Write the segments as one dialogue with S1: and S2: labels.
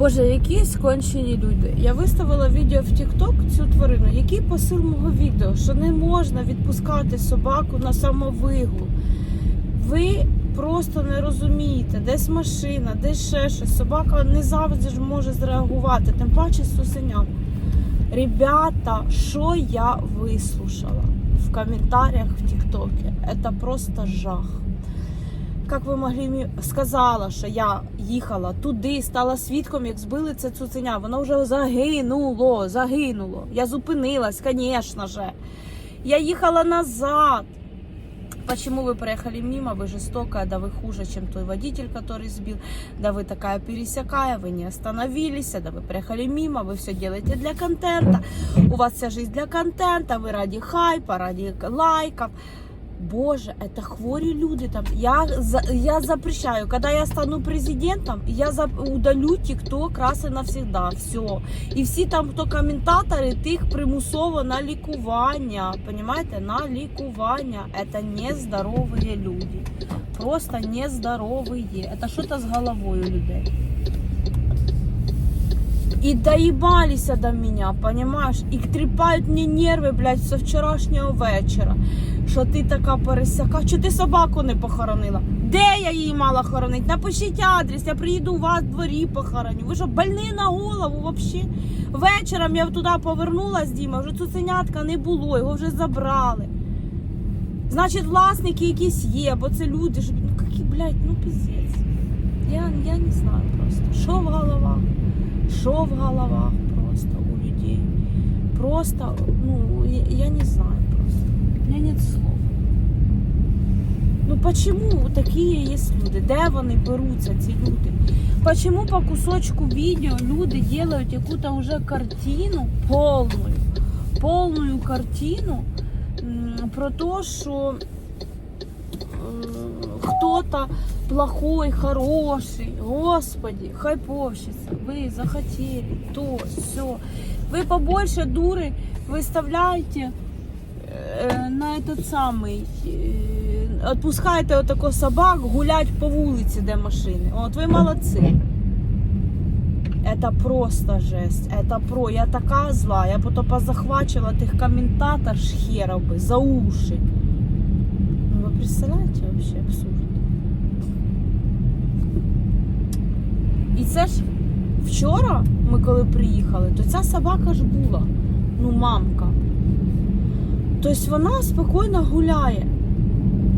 S1: Боже, які скончені люди. Я виставила відео в TikTok цю тварину. Який посил мого відео? Що не можна відпускати собаку на самовигул. Ви просто не розумієте, десь машина, десь ще щось. Собака не завжди ж може зреагувати, тим паче з цуценям. Ребята, що я вислушала в коментарях в ТикТоке? Это просто жах Як ви могли мені сказала, що я їхала туди, стала свідком, як збили це цуценя. Воно вже загинуло, загинуло. Я зупинилась, звісно же. Я їхала назад. Почему вы проехали мимо, вы жестокая, да вы хуже, чем той водитель, который сбил, да вы такая пересякая, вы не остановились, да вы проехали мимо, вы все делаете для контента, у вас вся жизнь для контента, вы ради хайпа, ради лайков. Боже, это хворі люди там. Я, за- я запрещаю, когда я стану президентом, я за- удалю TikTok раз і навсегда. Все. І всі там, хто коментатори, тих примусово на лікування. Понимаете? На лікування. Это нездоровые люди. Просто нездоровые. Это что-то з головою людей. И доебались до меня, понимаешь? И трепают мне нерви, блядь, со вчорашнього вечора. Що ти така пересяка? Що ти собаку не похоронила? Де я її мала хоронити? Напишіть адрес, я приїду у вас в дворі похороню. Ви що, больні на голову вообще? Вечором я туди повернулась з Діма, вже цуценятка не було, його вже забрали. Значить, власники якісь є, бо це люди ну які, блядь, ну піздець. Я, я не знаю просто, що в головах, що в головах просто у людей. Просто, ну, я, я не знаю просто. У меня нет слов. Ну почему такие есть люди? Де вони беруться, ці люди? Почему по кусочку відео люди делают яку-то уже картину полную, полную картину про то, що э, кто-то плохой, хороший, господи, хайповщица, вы захотели то, все. Вы побольше дуры выставляете э, на этот самый, э, отпускаєте отако собак гулять по вулиці, де машини. От ви молодці. Это просто жесть. Это про. Я така зла. Я потім позахвачила тих коментатор херов би за уши. Ну, ви представляєте вообще абсурд? Це ж вчора, ми коли приїхали, то ця собака ж була. Ну, мамка. Тобто вона спокійно гуляє.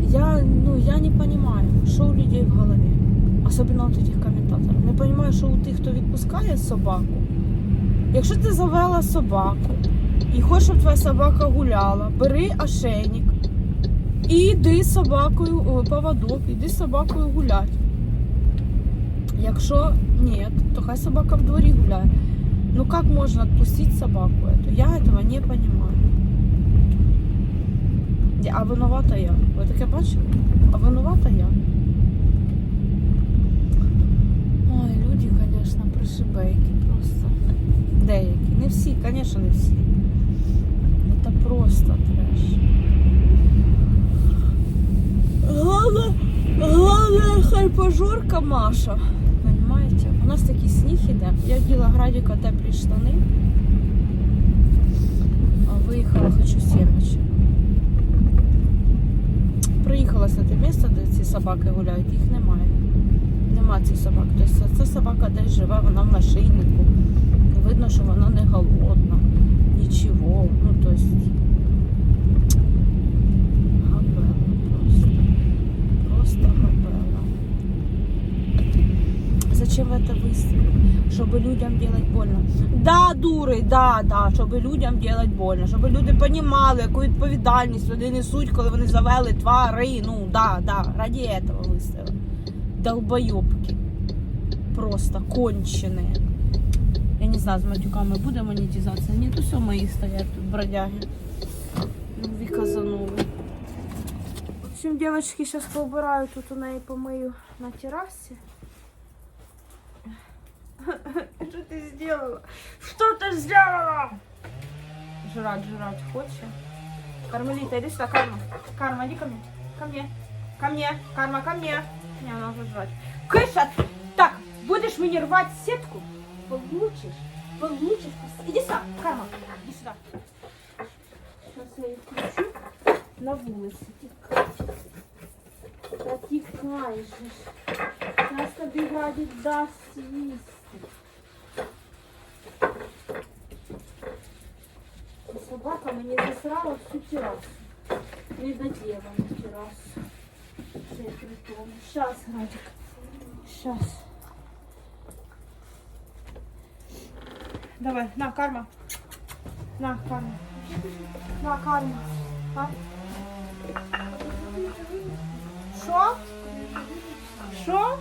S1: Я, ну, я не розумію, що у людей в голові. Особливо у тих коментаторів. Не розумію, що у тих, хто відпускає собаку. Якщо ти завела собаку і хочеш, щоб твоя собака гуляла, бери ошейник і йди з собакою, поводок, іди з собакою гуляти. Якщо ні, то хай собака в дворі гуляє. Ну как можно отпустить собаку эту? Я этого не понимаю. А винувата я. Ви таке бачили? А винувата я. Ой, люди, конечно, пришибейки просто. Деякі. Не всі, конечно, не всі. Это просто треш. Главное, главное, хай пожорка Маша. Нас такий сніг іде. Я вділа градіка теплі штани. А виїхала хочу сімечі. Приїхалася на те місце, де ці собаки гуляють, їх немає. Нема цих собак. Тобто ця собака десь живе, вона в нашийнику. Видно, що вона не голодна. Нічого. Ну, тобто. Габела просто. Просто габела. Зачем вы это выставили? Чтобы людям делать больно. Да, дури, да, да, щоб людям делать больно, щоб люди розуміли, яку відповідальність вони несуть, коли вони завели тварину. Да, да, ради этого виставили. Долбойобки. Просто конченые. Я не знаю, з матюками буде монетизація. Ні, то все мої стоять тут бродяги. Любі казанови. В общем, девочки, сейчас поубираю тут у неї помию на террасе. Что ты сделала? Что ты сделала? Жрать, жрать хочет. Кармелита, иди сюда, Карма. Карма, иди ко мне. Ко мне. Ко мне. Карма, ко мне. Не, она уже жрать. Кышат! Так, будешь мне рвать сетку? Получишь, получишь. Иди сюда, Карма, иди сюда. Сейчас я її включу на вулиці. Тікай. Та тікай же ж. Зараз тобі Градік дасть Мені засрала всю терасу. Не доділа на терасу. Ще й при тому. Щас, Градік. Щас. Давай, на, карма. На, карма. На, карма. А? Що? Що?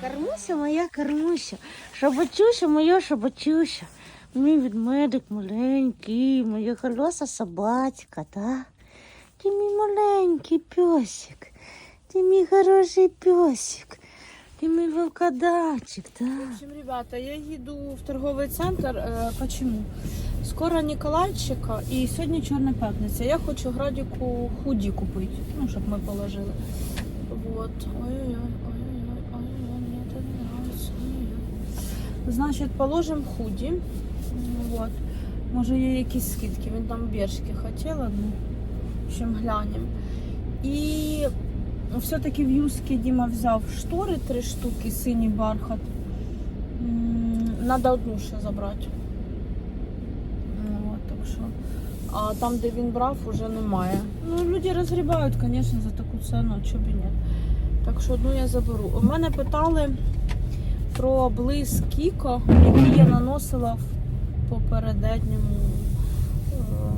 S2: Кармуся моя кармуся, шабачуся моя шабачуся. Мій відмедик маленький, моя колеса собачка, та? Ти мій маленький песик, ти мій хороший песик, ти мій вовкодавчик, та?
S1: В общем, ребята, я їду в торговий центр. Э, почему? Скоро Ніколайчика і сьогодні Чорна п'ятниця. Я хочу Градіку худі купити, ну, щоб ми положили. Вот. Ой-ой-ой, ой-ой-ой, мені це не нравится. Значить, положимо худі. Вот. Може є якісь скидки. Він там бершки хотів одну. В общем, глянемо. І все-таки в Юскі Діма взяв штори три штуки, синій бархат. Надо одну ще забрати. Ну, от, так що. А там, де він брав, вже немає. Ну, люди розгрібають, звісно, за таку ціну, чого б і ні. Так що одну я заберу. У мене питали про блиск Кіко, який я наносила в попередньому ем,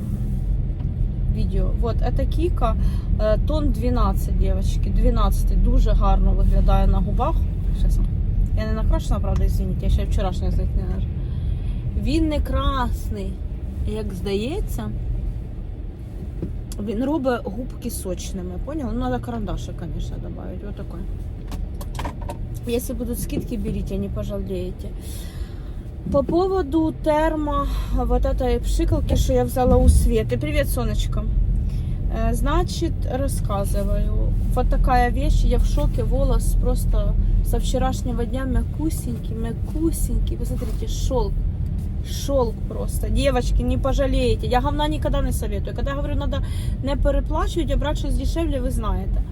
S1: відео. Вот, это Кіка, е, тон 12, девочки. 12. Дуже гарно виглядає на губах. Щас. Я не накрашена, правда, извините, я ще вчорашній з них не нажу. Він не красний, як здається. Він робить губки сочними, поняла? Ну, треба карандаши, звісно, добавить. Вот такой. Если будут скидки, берите, не пожалеете. По поводу термо вот этой пшикалки, что я взяла у Светы. Привет, солнышко. Э, Значит, рассказываю. Вот такая вещь, я в шоке, волос просто со вчерашнего дня мягкусенький, мягкусенький. Вы смотрите, шелк. Шелк просто. Девочки, не пожалеете. Я говна никогда не советую. Когда я говорю, надо не переплачивать, а брать что-то дешевле, вы знаете.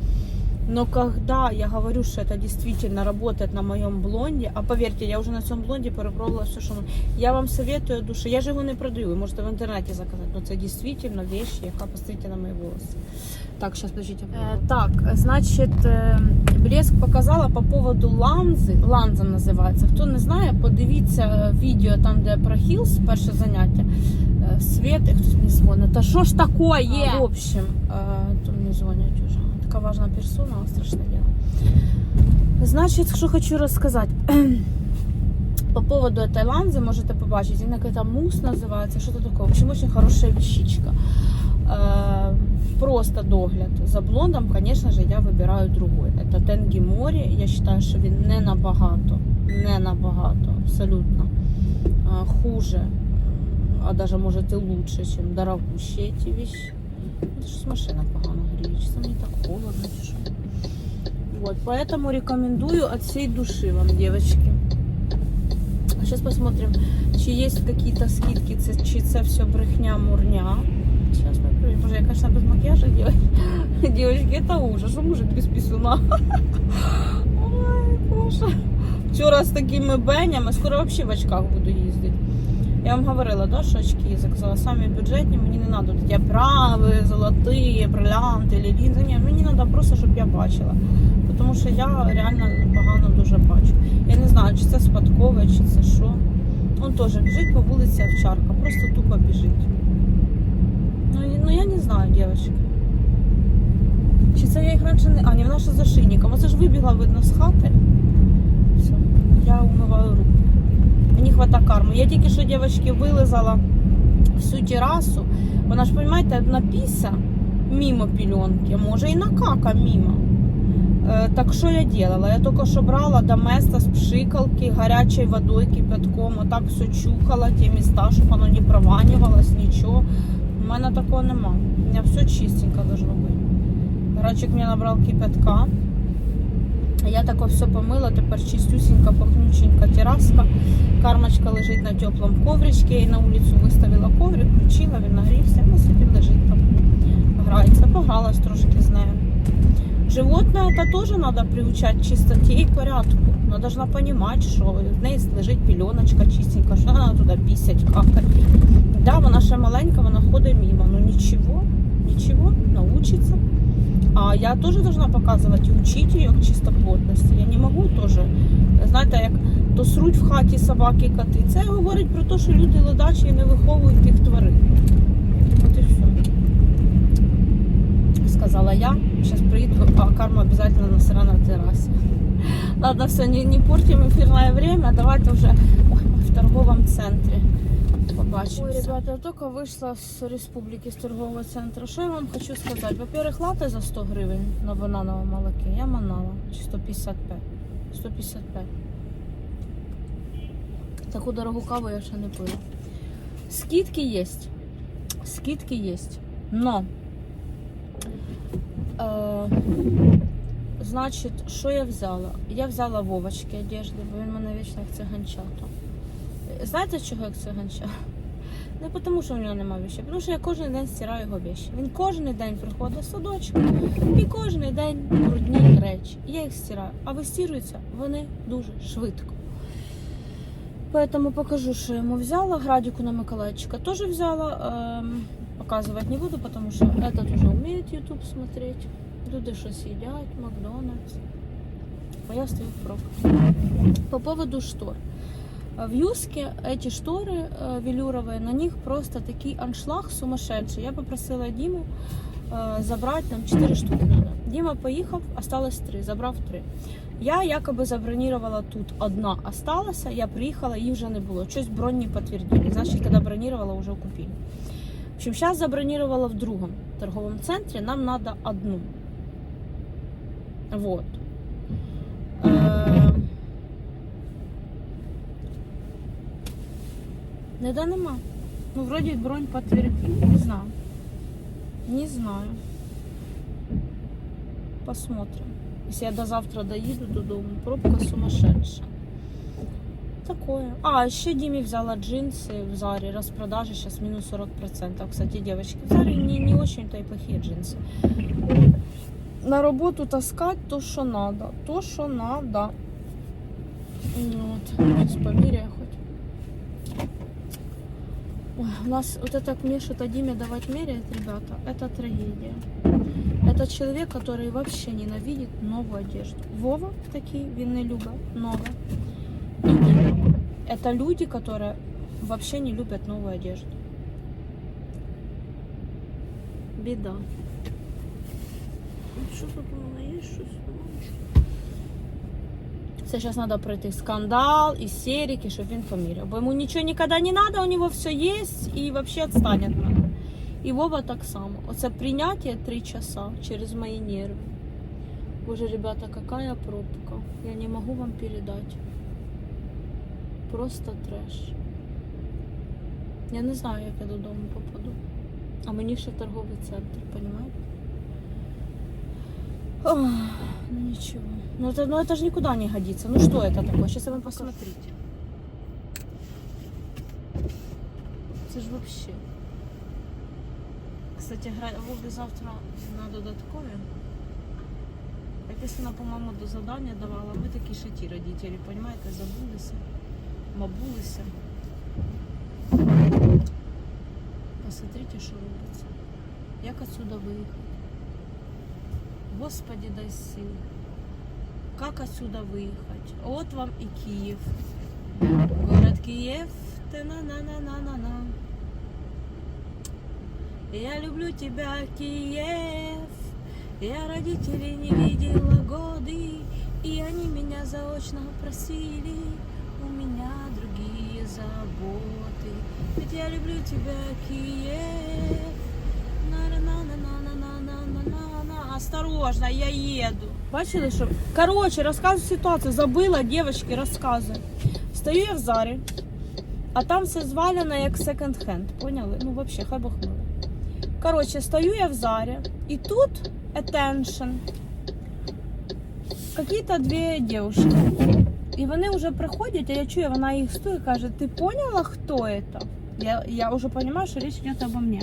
S1: Но когда я говорю, что это действительно работает на моем блонде, а поверьте, я уже на цьому блонді перепробувала все, що можна. я вам советую от душі. Я ж його не продаю, ви можете в інтернеті заказати. Но це дійсно вещь, яка посмотрите на мої волоси. Так, сейчас, подождите. Э, так, значит, э, блеск показала по поводу ланзи. Ланза називається. Хто не знає, подивіться відео там, де про Хілс, перше заняття. Е, Свет, і хтось мені дзвонить. Та що ж такое? А, в общем, э, то мені дзвонять уже. Така важна персона, страшне діло. Значить, що хочу розказати. По поводу этой ланзы можете побачить, она какая-то мусс называется, что-то такое. В общем, очень хорошая вещичка. Э, Просто догляд за блондом, конечно же, я вибираю другой. Это Тенгі Морі. Я считаю, що він не набагато, не набагато, абсолютно э, хуже, а даже может и лучше, чем дорогущие эти вещи. Это что машина погано греется, мне так холодно. Вот, поэтому рекомендую от всей души вам, девочки. Сейчас посмотрим, чи есть какие-то скидки, чи це все брехня, мурня. Сейчас проверим. Боже, я, конечно, без макияжа делать. Девочки, это ужас. Мужик без писюна? Ой, боже. Вчора з такими бенями, скоро вообще в очках буду їздити. Я вам говорила, да, що очки я заказала самі бюджетні, мені не треба ті оправи, золоті, брилянти, лінзи. Ні, мені треба просто, щоб я бачила. Тому що я реально погано дуже бачу. Я не знаю, чи це спадкове, чи це що. Он теж біжить по вулиці овчарка, просто тупо біжить. Ну, ну я не знаю, дівчатки. Чи це я їх раніше не. А, ні, вона ще за шийником. Оце ж вибігла, видно, з хати. Все, я умиваю руки. Мені хвата карми. Я тільки що, дівчатки, вилизала всю терасу. Вона ж, розумієте, одна піса мимо пільонки, може і накака мимо. Е, Так що я делала? Я тільки що брала до места з пшикалки, гарячою водою, кипятком, отак все чухала, ті міста, щоб воно не прованювалось, нічого. У мене такого нема. У мене все чистенько должно бути. Грачик мені набрав кипятка. Я тако все помила, тепер чистюсінька, пахнюченька тераска. Кармочка лежить на теплому ковричці, я її на вулицю виставила коврик, включила, він нагрівся, ну собі лежить там. Грається, погралась трошки з нею. Животное это тоже надо приучать к чистоте и порядку. Она должна понимать, что в неї лежить пеленочка чистенька, що вона туди пісять, какать. Да, вона ще маленька, вона ходить мимо. Ну нічого, нічого, научиться. А я теж должна показувати і учити її к чистоплотності. Я не можу теж, знаєте, як то сруть в хаті собаки коти. Це говорить про те, що люди ледачі і не виховують тих тварин. От і все. Сказала я. Сейчас приеду, а карма обязательно насра на террасе. Ладно, все, не, не портим эфирное время. Давайте уже ой, в торговом центре побачимся. Ой, ребята, я только вышла с республики, с торгового центра. Что я вам хочу сказать? Во-первых, латы за 100 гривен на банановом молоке. Я манала. Чи 155. 155. Таку дорогу каву я ще не пила. Скидки есть. Скидки есть. Но Е, значить, що я взяла? Я взяла Вовочки одежди, бо він мене вічно як циганчата. Е, Знаєте, чого як циганча? Не тому, що в нього немає вещей, тому що я кожен день стираю його вещи. Він кожен день приходить з садочка і кожен день брудні речі. Я їх стираю, а вистирюються вони дуже швидко. Поэтому покажу, що я йому взяла. Градику на Миколайчика тоже взяла. Ем, показывать не буду, потому что этот уже умеет YouTube смотреть. Люди щось їдять, Макдональдс. А я стою в пробках. По поводу штор. В Юске эти шторы э, велюровые, на них просто такий аншлаг сумасшедший. Я попросила Диму э, забрать, нам 4 штуки надо. Дима поїхав, осталось 3, забрав 3. Я якоби забронировала тут одна осталась, я приїхала, її вже не було. Щось бронь не підтвердили. Значить, коли бронировала, вже купили. В общем, сейчас забронировала в другом торговом центре, нам надо одну. Вот. Ніде нема. Ну, вроді бронь підтвердила. Не знаю. Не знаю. Посмотрим. Если я до завтра доїду додому, пробка сумасшедша. Такое. А, ще Дімі взяла джинси в Зарі. Розпродажі зараз мінус 40%. Кстати, девочки, в Зарі не, не очень то і плохие джинси. На роботу таскать то, що надо. То, що надо. Вот. Ось. У нас вот это мне что-то Диме давать меряет, ребята, это трагедия. Это человек, который вообще ненавидит новую одежду. Вова такие, новое. И Дима. Это люди, которые вообще не любят новую одежду. Беда. Що тут у мене є щось? Це зараз треба пройти скандал, істерики, щоб він поміряв. Бо йому нічого ніколи не треба, у нього все є і взагалі відстане від мене. І Вова так само. Оце прийняття три часа через мої нерви. Боже, ребята, какая пробка. Я не могу вам передать. Просто треш. Я не знаю, як я додому попаду. А мені ще торговий центр? Ох, ну ничего. Ну это, ну это же никуда не годится. Ну что это такое? Сейчас вы посмотрите. Это же вообще. Кстати, гра- Вові завтра на додаткові. Якось вона, по-моєму, до завдання давала. Ми такі ще ті родителі, розумієте, забулися, мабулися. Посмотрите, що робиться. Як отсюда виїхати? Господи, дай сил. как отсюда выехать. Вот вам и Киев. Город Киев. Ты на на на на на на Я люблю тебя, Киев. Я родителей не видела годы, и они меня заочно просили. У меня другие заботы, ведь я люблю тебя, Киев. На на на на на Осторожно, я еду. Бачили, що? Короче, розказую ситуацію. Забила, дівчатки, розказую. Стою я в зарі, а там все звалено як секонд-хенд. Поняли? Ну, взагалі, хай Бог. Короче, стою я в зарі, і тут attention. какие-то дві дівчинки. І вони вже приходять, а я чую, вона їх стоїть і каже, ти поняла, хто це? Я, я вже розумію, що річ йде обо мені.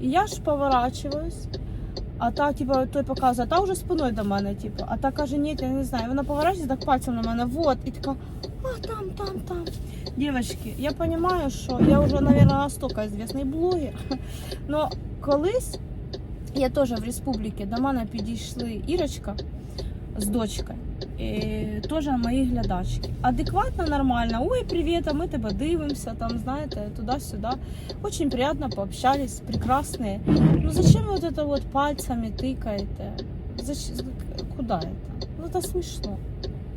S1: І я ж поворачиваюсь, а та, типа, той показує, та вже спиною до мене, типу. А та каже, ні, я не знаю. Вона поворачується так пальцем на мене, вот, і така, а там, там, там. Девочки, я розумію, що я вже, мабуть, настолько звісний блогер. Но колись я теж в республіці до мене підійшли Ірочка з дочкою. І теж мої глядачки. Адекватно, нормально. Ой, привіт, а ми тебе дивимося, там, знаєте, туди-сюди. Очень приятно пообщались, прекрасные. Ну зачем вы вот это вот пальцами тыкаете? Зачем? Куда это? Ну это смешно.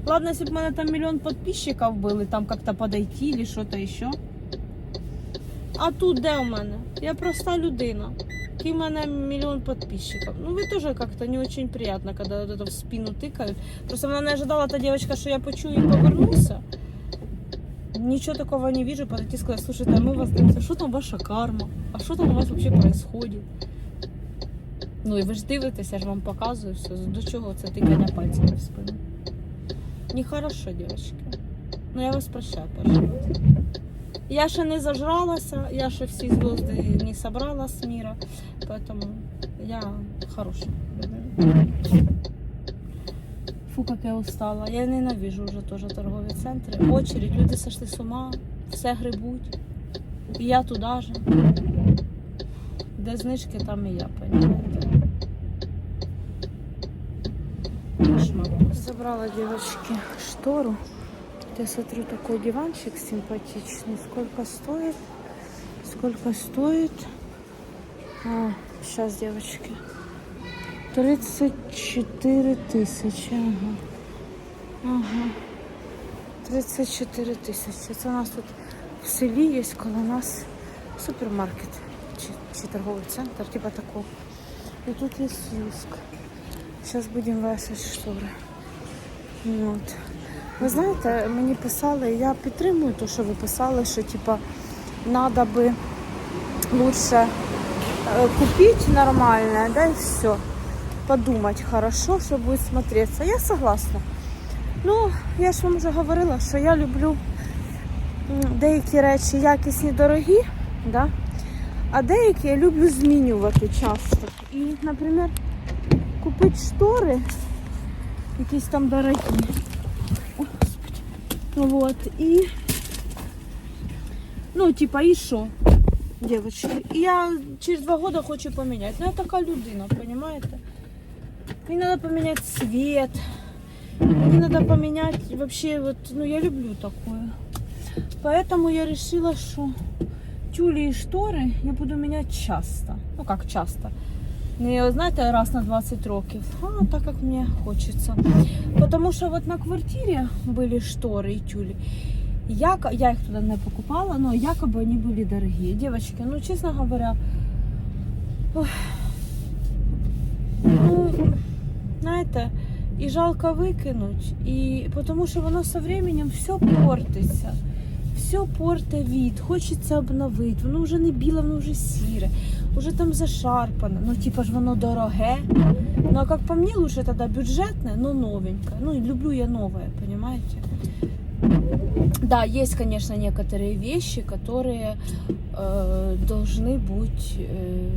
S1: Ладно, если бы у меня там миллион подписчиков был, и там как-то подойти или что-то еще. А тут де у мене? Я проста людина. Який в мене мільйон підписчиків. Ну, ви теж як-то не очень приятно, когда вот это в спину тыкают. Просто вона не ожидала та девочка, що я почую і повернуся. Ничего такого не вижу, подойти сказать, слушайте, а мы вас дивимося, що там ваша карма? А що там у вас вообще происходит? Ну і ви ж дивитеся, я ж вам показую все. До чого це тикання пальцями в спину? Нехорошо, девочки. Ну я вас прощаю, пожалуйста. Я ще не зажралася, я ще всі звезди не собрала з мира, поэтому я хороша. Фу, как я устала. Я ненавижу вже теж торгові центри. Очередь, люди сошли з ума, все грибуть. І я туди же. Де знижки, там і я, понимаете. Забрала девочки штору. Я смотрю, такой диванчик симпатичный. Сколько стоит? Сколько стоит? А, сейчас, девочки. 34 тисячі. Ага. Ага. 34 тисячі. Це у нас тут в селі є коло нас супермаркет чи, торговий центр, типа такого. І тут є юск. Зараз будемо вешати штори. От. Ви знаєте, мені писали, я підтримую те, що ви писали, що типа треба би лучше е, купити нормальне, да, і все. Подумати хорошо, що буде смотреться. Я согласна. Ну, я ж вам вже говорила, що я люблю деякі речі якісні, дорогі, да? а деякі я люблю змінювати часто. І, наприклад, купити штори, якісь там дорогі. Ой, Господи. Вот. И, ну, типа, и что, девочки? И я через два года хочу поменять. Ну, я такая людина, понимаете? Мне надо поменять цвет. Мне надо поменять вообще, вот, ну, я люблю такое. Поэтому я решила, что тюли и шторы я буду менять часто. Ну, как часто. Не, знаєте, раз на 20 років, а так як мені хочеться. Потому що вот на квартирі були штори і тюлі. Як, я їх туди не покупала, но якобы вони були дорогі. Девочки, ну чесно говоря, ну, знаєте, і жалко викинуть, і тому що воно со временем все портиться Все порте від, хочеться обновити, воно вже не біле, воно вже сіре, вже там зашарпане. Ну, типа ж воно дороге. Ну, а как по мне, лучше тогда бюджетное, но новенькое. Ну, и люблю я новое, понимаете? Да, есть, конечно, некоторые вещи, которые э, должны быть э,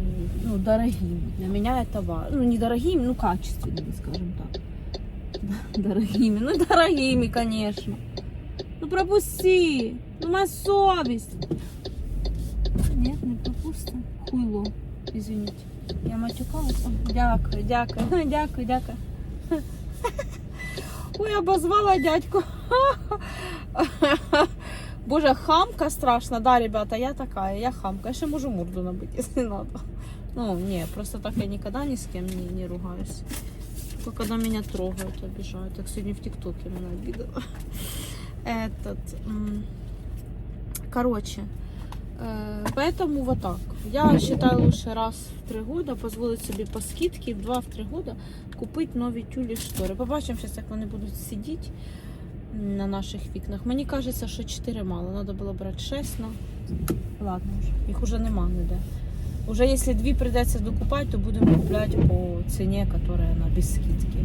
S1: ну, дорогими. Для меня это важно. Ну, не дорогими, ну, качественными, скажем так. Дорогими. Ну, дорогими, конечно. Ну, пропусти. Ну, моя совесть. Нет, не пропусти. Хуйло. Извините. Я матюкалася. Дякую, дякую, дякую, дякую. Ой, обозвала дядьку. Боже, хамка страшна, да, ребята, я такая, я хамка. Я ще можу морду набити, если надо. Ну, не, просто так я никогда ни с кем не, не ругаюсь. Только когда меня трогают, обижают. Так сегодня в ТикТоке меня обидела. Этот, короче, Э, Поэтому вот так. Я считаю лучше раз в три года позволить собі по скидці в два-три года купити нові тюлі штори. Побачимо зараз, як вони будуть сидіти на наших вікнах. Мені кажеться, що 4 мало. Треба було брати 6, ну ладно вже. Їх уже нема ніде. Уже если две придется докупать, то будем куплять по цене, которая на без скидки.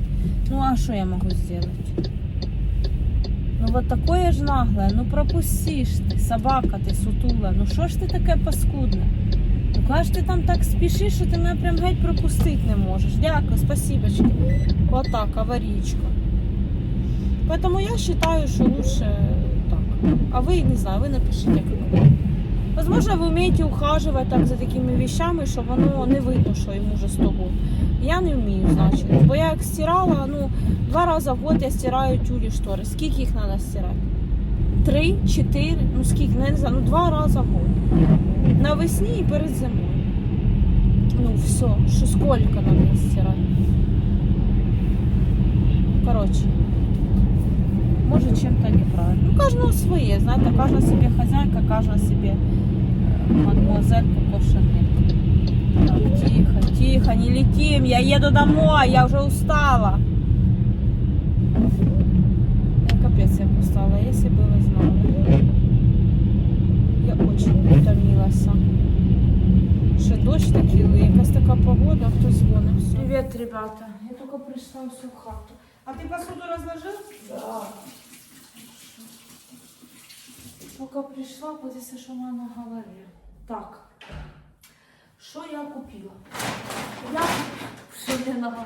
S1: Ну а что я могу сделать? Ну вот такое ж наглое, ну пропустишь ты, собака ти сутула, ну що ж ти таке паскудне? Ну каже, ти там так спішиш, що ти мене прям геть пропустити не можеш. Дякую, спасибочки. Вот так, аварійка. Поэтому я считаю, что лучше так. А вы, не знаю, вы напишите, как вы. Возможно, вы умеете ухаживать так за такими вещами, щоб воно не видно, що йому вже 100 год. Я не вмію, значить. Бо я як стирала, ну, два рази в год я стираю тюлі штори. Скільки їх треба стирати? Три, чотири, ну скільки, ну, не знаю, ну два рази в год. Навесні і перед зимою. Ну, все, що скільки треба стирати. Коротше. Може, чем-то неправильно. Ну, каждого своє, знаєте, кожна собі хазяйка, кожна собі е, мадмуазель Коко Шанель. Так, тихо, тихо, не летим, я еду домой, я уже устала. Я капец, як устала, если бы вы знали. Я очень утомилась. Ще дощ такий, якась така погода, хто дзвонив. Привет, ребята. Я только пришла всю хату. А ты посуду разложил? Да. Поки прийшла, подивися, що на голові. Так. Що я купила? Я купила.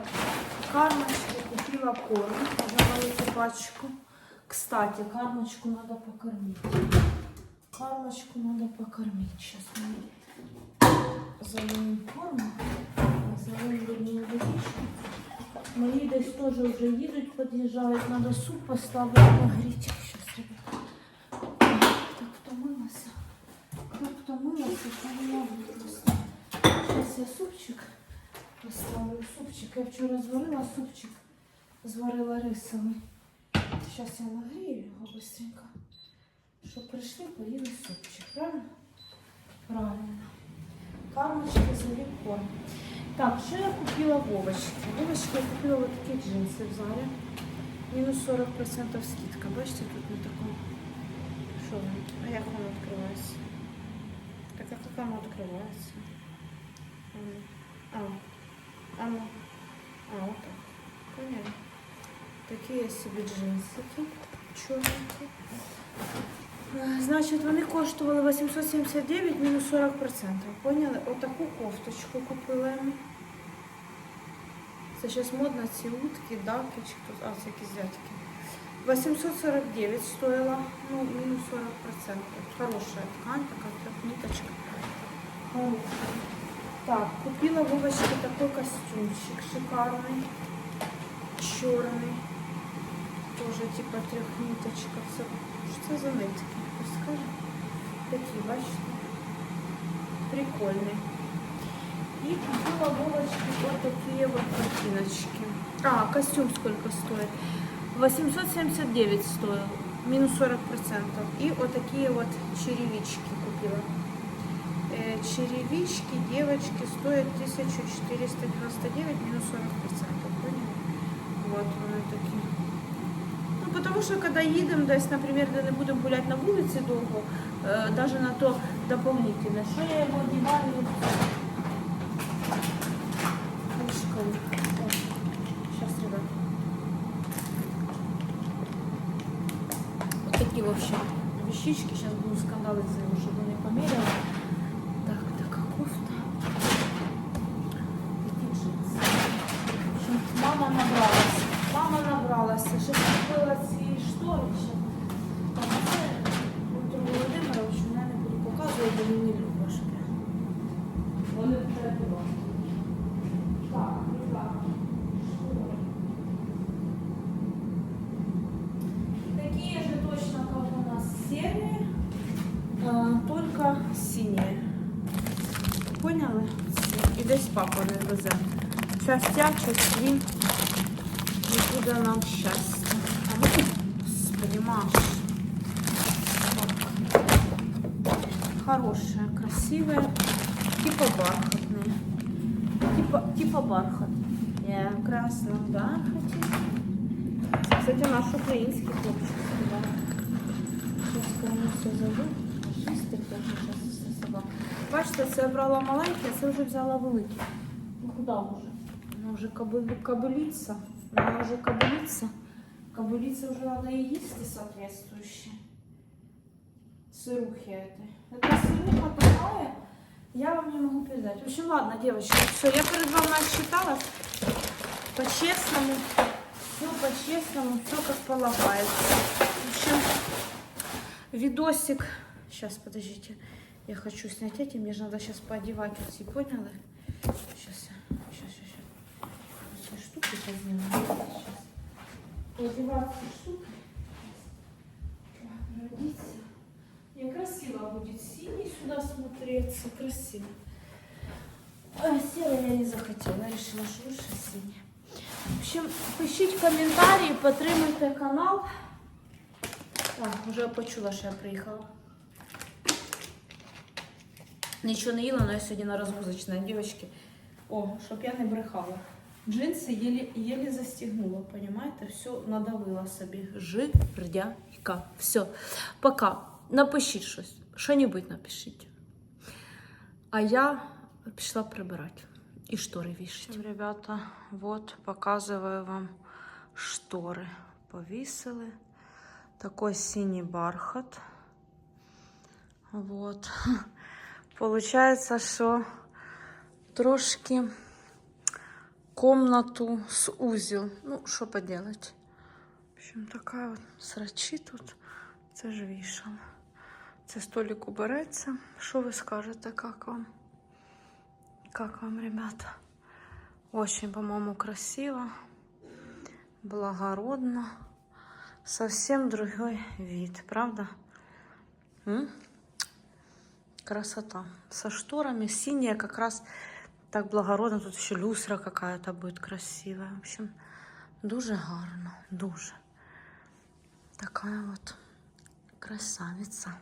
S1: Кармочку купила корм, велику пачку. Кстати, кармочку надо покормить. Кармочку надо покормить. Сейчас мы залием кормом. Залием водичку. Мої десь теж вже їдуть, під'їжджають. Надо суп поставити нагріти. Сейчас, ребята. Втомилася. Так втомилася, що не можу просто. Зараз я супчик поставлю. Супчик. Я вчора зварила супчик. Зварила рисовий. Зараз я нагрію його быстренько. Щоб прийшли, поїли супчик. Правильно? Правильно. Кармочки заві корм. Так, що я купила Вовочки? Вовочки я купила вот такі джинси в Зарі. Мінус 40% скидка. Бачите, тут на такому. Що? А як воно відкривається? Так, а як воно відкривається? А, а, ну. А, вот так. Поняли? Такі собі джинсики. Чорненькі. Значить, вони коштували 879 мінус 40%. Поняли? Отаку кофточку купила. йому. Це зараз модно ці утки, даки, чи хто, а, це якісь дядьки. 849 стоила, ну, минус 40%. Хорошая ткань, такая трехниточка. Хорошая. Так, купила Вовочке такой костюмчик шикарный, черный. Тоже типа трехниточка. Все. Что за нитки? Скаже? Такі, бачите? Прикольный. И купила Вовочке вот такие вот ботиночки. А, костюм сколько стоит? 879 стоил, минус 40%. И вот такие вот черевички купила. Э, черевички, девочки, стоят 1499, минус 40%. Поняли? Вот вони такі. Ну, потому що коли їдемо десь, наприклад, де не будемо гуляти на вулиці довго, е, даже на то дополнительно, що я його одягаю мішком. О, Сейчас, ребят. Такие, в общем, вещички. Сейчас буду скандалы за его, чтобы не померила. Папа не везе. Часть я. І буде нам щастя. А господи, Маш. Так. Хорошая, красивая. Типа бархатные. Типа, типа бархат. Я в красном бархате. Кстати, наш украинский хлопчик. Да. Сейчас кому все собака. Бачите, це брала маленьке, а це вже взяла велике. Ну куди вже? Вона вже кабелі- кабеліться. Вона вже кабеліться. Кабеліться вже треба і їсти соответствующе. Сырухи этой. Это сыруха такая, я вам не могу передать. В общем, ладно, девочки, все, я перед вами отсчиталась. По-честному, все по-честному, все как полагается. В общем, видосик. Сейчас, подождите. Я хочу снять эти, мне же надо сейчас поодевать эти, поняли? Сейчас, сейчас, сейчас. Эти штуки познимаю. Сейчас. Поодевать эти штуки. Так, родиться. Мне красиво будет синий сюда смотреться, красиво. А, серый я не захотела, решила, что лучше синий. В общем, пишіть коментарі, підтримуйте канал. А, вже почула, що я приїхала. Нічого не їла, але я сьогодні на розгрузочній, дівчатки. О, щоб я не брехала. Джинси єлі, єлі застігнула, понимаете? Все надавила собі. Жирдяйка. Все. Пока. Напишіть щось. Що-небудь напишіть. А я пішла прибирати. І штори вішать. Ребята, вот показываю вам шторы. Повісили. Такой синий бархат. Вот. Получается, що трошки комнату сузил. Ну, що поделать. В общем, така от срачі тут. Це ж вішала. Це столик убереться. Що ви скажете, как вам? Как вам, ребята? Очень, по-моему, красиво, благородно. Совсем другой вид, правда? М? Красота. Со шторами синяя как раз так благородно. Тут еще люстра какая-то будет красивая. В общем, дуже гарно, дуже. Такая вот красавица.